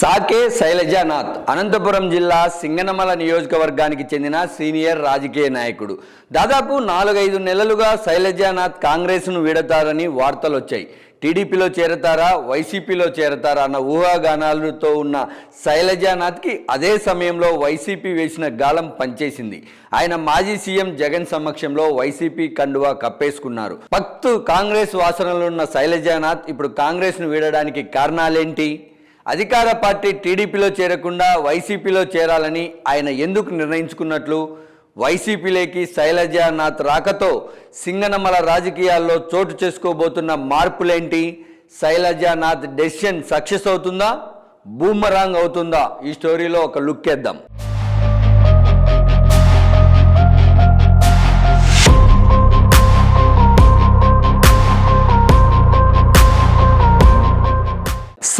సాకే శైలజానాథ్ అనంతపురం జిల్లా సింగనమల నియోజకవర్గానికి చెందిన సీనియర్ రాజకీయ నాయకుడు. దాదాపు నాలుగైదు నెలలుగా శైలజానాథ్ కాంగ్రెస్ను వీడతారని వార్తలు వచ్చాయి టీడీపీలో చేరతారా వైసీపీలో చేరతారా అన్న ఊహాగానాలతో ఉన్న శైలజానాథ్కి అదే సమయంలో వైసీపీ వేసిన గాలం పంచేసింది ఆయన మాజీ సీఎం జగన్ సమక్షంలో వైసీపీ కండువా కప్పేసుకున్నారు. పక్తు కాంగ్రెస్ వాసనలున్న శైలజానాథ్ ఇప్పుడు కాంగ్రెస్ను వీడడానికి కారణాలేంటి? అధికార పార్టీ టీడీపీలో చేరకుండా వైసీపీలో చేరాలని ఆయన ఎందుకు నిర్ణయించుకున్నట్లు? వైసీపీలోకి శైలజానాథ్ రాకతో సింగనమల రాజకీయాల్లో చోటు చేసుకోబోతున్న మార్పులేంటి? శైలజానాథ్ డెసిషన్ సక్సెస్ అవుతుందా? బూమరాంగ్ అవుతుందా? ఈ స్టోరీలో ఒక లుక్ వేద్దాం.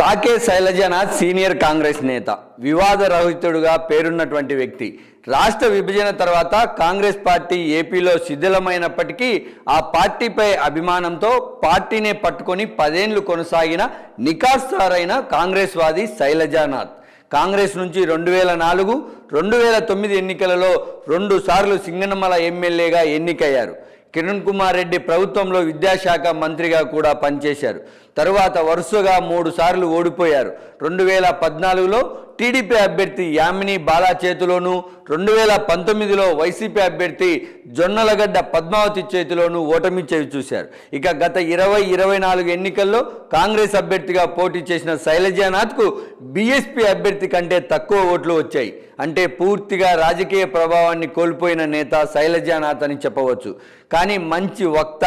సాకే శైలజనాథ్ సీనియర్ కాంగ్రెస్ నేత. వివాదరహితుడుగా పేరున్నటువంటి వ్యక్తి. రాష్ట్ర విభజన తర్వాత కాంగ్రెస్ పార్టీ ఏపీలో శిథిలమైనప్పటికీ ఆ పార్టీపై అభిమానంతో పార్టీనే పట్టుకొని పదేండ్లు కొనసాగిన నికాస్తారైన కాంగ్రెస్ వాది శైలజానాథ్. కాంగ్రెస్ నుంచి రెండు వేల నాలుగు రెండు వేల తొమ్మిది ఎన్నికలలో రెండు సార్లు సింగనమల ఎమ్మెల్యేగా ఎన్నికయ్యారు. కిరణ్ కుమార్ రెడ్డి ప్రభుత్వంలో విద్యాశాఖ మంత్రిగా కూడా పనిచేశారు. తరువాత వరుసగా మూడు సార్లు ఓడిపోయారు. రెండు వేల పద్నాలుగులో టీడీపీ అభ్యర్థి యామిని బాలా చేతిలోనూ రెండు వేల పంతొమ్మిదిలో వైసీపీ అభ్యర్థి జొన్నలగడ్డ పద్మావతి చేతిలోనూ ఓటమి చేవి చూశారు. ఇక గత ఇరవై ఇరవై నాలుగు ఎన్నికల్లో కాంగ్రెస్ అభ్యర్థిగా పోటీ చేసిన శైలజానాథ్కు బీఎస్పీ అభ్యర్థి కంటే తక్కువ ఓట్లు వచ్చాయి. అంటే పూర్తిగా రాజకీయ ప్రభావాన్ని కోల్పోయిన నేత శైలజానాథ్ అని చెప్పవచ్చు. కానీ మంచి వక్త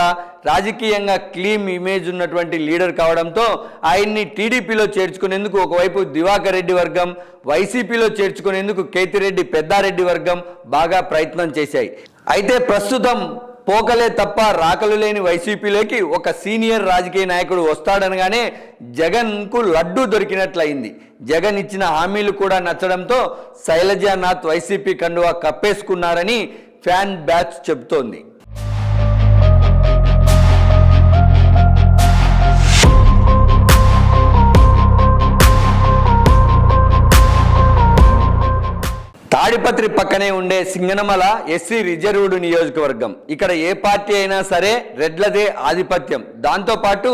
రాజకీయంగా క్లీమ్ ఇమేజ్ ఉన్నటువంటి లీడర్ కావడంతో ఆయన్ని టీడీపీలో చేర్చుకునేందుకు ఒకవైపు దివాకర్ రెడ్డి వర్గం వైసీపీలో చేర్చుకునేందుకు కేతిరెడ్డి పెద్దారెడ్డి వర్గం బాగా ప్రయత్నం చేశాయి. అయితే ప్రస్తుతం పోకలే తప్ప రాకలు లేని వైసీపీలోకి ఒక సీనియర్ రాజకీయ నాయకుడు వస్తాడనగానే జగన్కు లడ్డు దొరికినట్లయింది. జగన్ ఇచ్చిన హామీలు కూడా నచ్చడంతో శైలజానాథ్ వైసీపీ కండువా కప్పేసుకున్నారని ఫ్యాన్ బ్యాచ్ చెబుతోంది. తాడిపత్రి పక్కనే ఉండే సింగనమల ఎస్సీ రిజర్వ్డ్ నియోజకవర్గం. ఇక్కడ ఏ పార్టీ అయినా సరే రెడ్లదే ఆధిపత్యం. దాంతోపాటు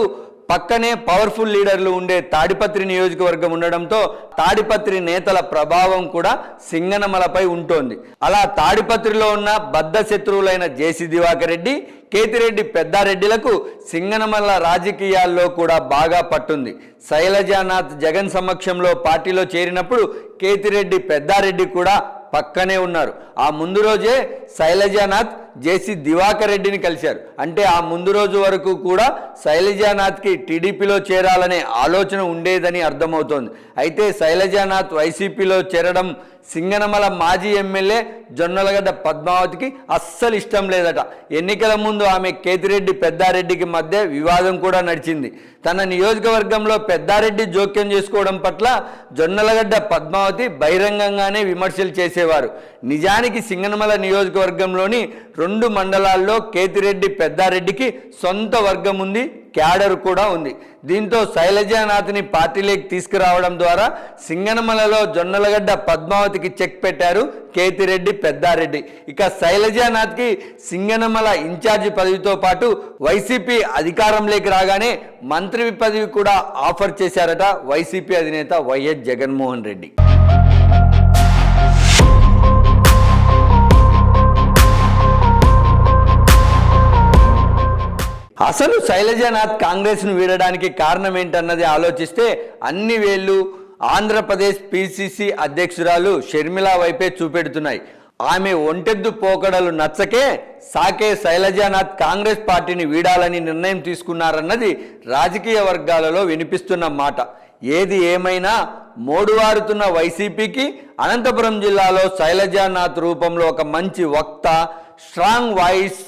పక్కనే పవర్ఫుల్ లీడర్లు ఉండే తాడిపత్రి నియోజకవర్గం ఉండడంతో తాడిపత్రి నేతల ప్రభావం కూడా సింగనమలపై ఉంటోంది. అలా తాడిపత్రిలో ఉన్న బద్ధ శత్రువులైన జేసీ దివాకర్ రెడ్డి కేతిరెడ్డి పెద్దారెడ్డిలకు సింగనమల రాజకీయాల్లో కూడా బాగా పట్టుంది. శైలజానాథ్ జగన్ సమక్షంలో పార్టీలో చేరినప్పుడు కేతిరెడ్డి పెద్దారెడ్డి కూడా పక్కనే ఉన్నారు. ఆ ముందు రోజే శైలజానాథ్ జేసీ దివాకర్ రెడ్డిని కలిశారు. అంటే ఆ ముందు రోజు వరకు కూడా శైలజానాథ్కి టీడీపీలో చేరాలనే ఆలోచన ఉండేదని అర్థమవుతోంది. అయితే శైలజానాథ్ వైసీపీలో చేరడం సింగనమల మాజీ ఎమ్మెల్యే జొన్నలగడ్డ పద్మావతికి అస్సలు ఇష్టం లేదట. ఎన్నికల ముందు ఆమె కేతిరెడ్డి పెద్దారెడ్డికి మధ్య వివాదం కూడా నడిచింది. తన నియోజకవర్గంలో పెద్దారెడ్డి జోక్యం చేసుకోవడం పట్ల జొన్నలగడ్డ పద్మావతి బహిరంగంగానే విమర్శలు చేసేవారు. నిజానికి సింగనమల నియోజకవర్గంలోని రెండు మండలాల్లో కేతిరెడ్డి పెద్దారెడ్డికి సొంత వర్గం ఉంది. క్యాడర్ కూడా ఉంది. దీంతో శైలజానాథ్ని పార్టీలోకి తీసుకురావడం ద్వారా సింగనమలలో జొన్నలగడ్డ పద్మావతికి చెక్ పెట్టారు కేతిరెడ్డి పెద్దారెడ్డి. ఇక శైలజానాథ్కి సింగనమల ఇన్ఛార్జి పదవితో పాటు వైసీపీ అధికారంలోకి రాగానే మంత్రి పదవి కూడా ఆఫర్ చేశారట వైసీపీ అధినేత వైఎస్ జగన్మోహన్ రెడ్డి. అసలు శైలజానాథ్ కాంగ్రెస్ను వీడడానికి కారణం ఏంటన్నది ఆలోచిస్తే అన్ని వేళ్ళు ఆంధ్రప్రదేశ్ పిసిసి అధ్యక్షురాలు షర్మిల వైపే చూపెడుతున్నాయి. ఆమె ఒంటెద్దు పోకడలు నచ్చకే సాకే శైలజానాథ్ కాంగ్రెస్ పార్టీని వీడాలని నిర్ణయం తీసుకున్నారన్నది రాజకీయ వర్గాలలో వినిపిస్తున్న మాట. ఏది ఏమైనా మోడువారుతున్న వైసీపీకి అనంతపురం జిల్లాలో శైలజానాథ్ రూపంలో ఒక మంచి వక్త స్ట్రాంగ్ వాయిస్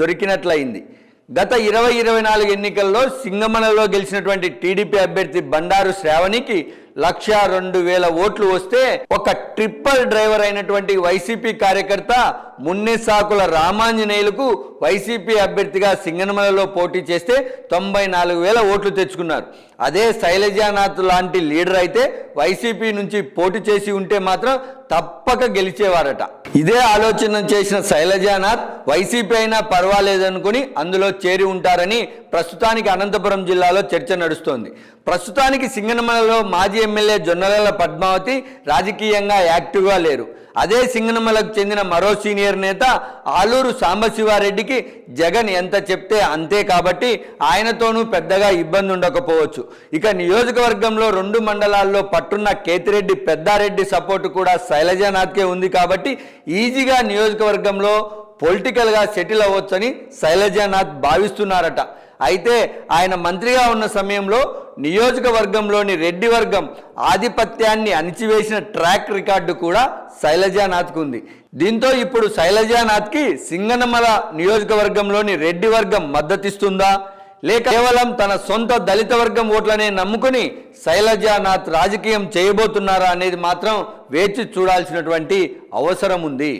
దొరికినట్లయింది. గత ఇరవై ఇరవై నాలుగు ఎన్నికల్లో సింగమలలో గెలిచినటువంటి టీడీపీ అభ్యర్థి బండారు శ్రావణికి లక్ష రెండు వేల ఓట్లు వస్తే ఒక ట్రిప్పర్ డ్రైవర్ అయినటువంటి వైసీపీ కార్యకర్త మున్నెసాకుల రామాంజనేయులకు వైసీపీ అభ్యర్థిగా సింగనమలలో పోటీ చేస్తే తొంభై నాలుగు వేల ఓట్లు తెచ్చుకున్నారు. అదే శైలజానాథ్ లాంటి లీడర్ అయితే వైసీపీ నుంచి పోటీ చేసి ఉంటే మాత్రం తప్పక గెలిచేవారట. ఇదే ఆలోచన చేసిన శైలజానాథ్ వైసీపీ అయినా పర్వాలేదనుకుని అందులో చేరి ఉంటారని ప్రస్తుతానికి అనంతపురం జిల్లాలో చర్చ నడుస్తోంది. ప్రస్తుతానికి సింగనమలలో మాజీ ఎమ్మెల్యే జొన్నలల పద్మావతి రాజకీయంగా యాక్టివ్గా లేరు. అదే సింగనమలకు చెందిన మరో సీనియర్ నేత ఆలూరు సాంబశివారెడ్డికి జగన్ ఎంత చెప్తే అంతే కాబట్టి ఆయనతోనూ పెద్దగా ఇబ్బంది ఉండకపోవచ్చు. ఇక నియోజకవర్గంలో రెండు మండలాల్లో పట్టున్న కేతిరెడ్డి పెద్దారెడ్డి సపోర్టు కూడా శైలజానాథ్కే ఉంది కాబట్టి ఈజీగా నియోజకవర్గంలో పొలిటికల్గా సెటిల్ అవ్వచ్చని శైలజానాథ్ భావిస్తున్నారట. అయితే ఆయన మంత్రిగా ఉన్న సమయంలో నియోజకవర్గంలోని రెడ్డి వర్గం ఆధిపత్యాన్ని అణిచివేసిన ట్రాక్ రికార్డు కూడా శైలజానాథ్కు ఉంది. దీంతో ఇప్పుడు శైలజానాథ్కి సింగనమల నియోజకవర్గంలోని రెడ్డి వర్గం మద్దతిస్తుందా? లేక కేవలం తన సొంత దళిత వర్గం ఓట్లనే నమ్ముకుని శైలజానాథ్ రాజకీయం చేయబోతున్నారా అనేది మాత్రం వేచి చూడాల్సినటువంటి అవసరం ఉంది.